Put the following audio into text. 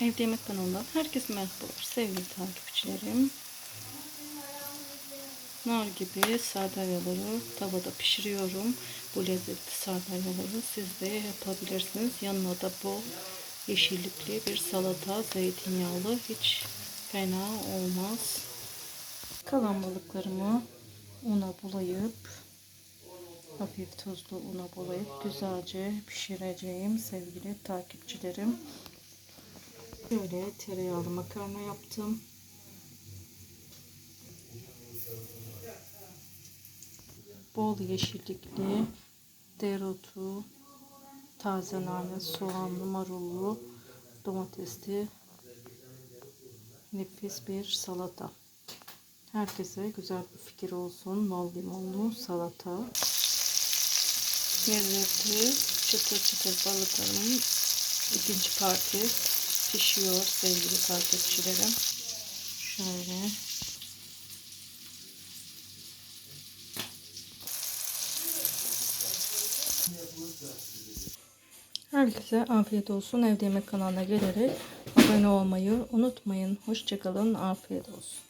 Evde Yemek kanalından herkese merhabalar sevgili takipçilerim. Nar gibi sardalyaları tavada pişiriyorum. Bu lezzetli sardalyaları siz de yapabilirsiniz. Yanına da bol yeşillikli bir salata zeytinyağlı hiç fena olmaz. Kalan balıklarımı una bulayıp hafif tuzlu una bulayıp güzelce pişireceğim sevgili takipçilerim. Böyle tereyağlı makarna yaptım. Bol yeşillikli dereotu, taze nane, soğanlı, marullu, domatesli nefis bir salata. Herkese güzel bir fikir olsun. Bol limonlu salata. Lezzetli çıtır çıtır balıklarımın ikinci parti pişiyor sevgili takipçilerim. Şöyle. Herkese afiyet olsun. Evde Yemek kanalına gelerek abone olmayı unutmayın. Hoşçakalın. Afiyet olsun.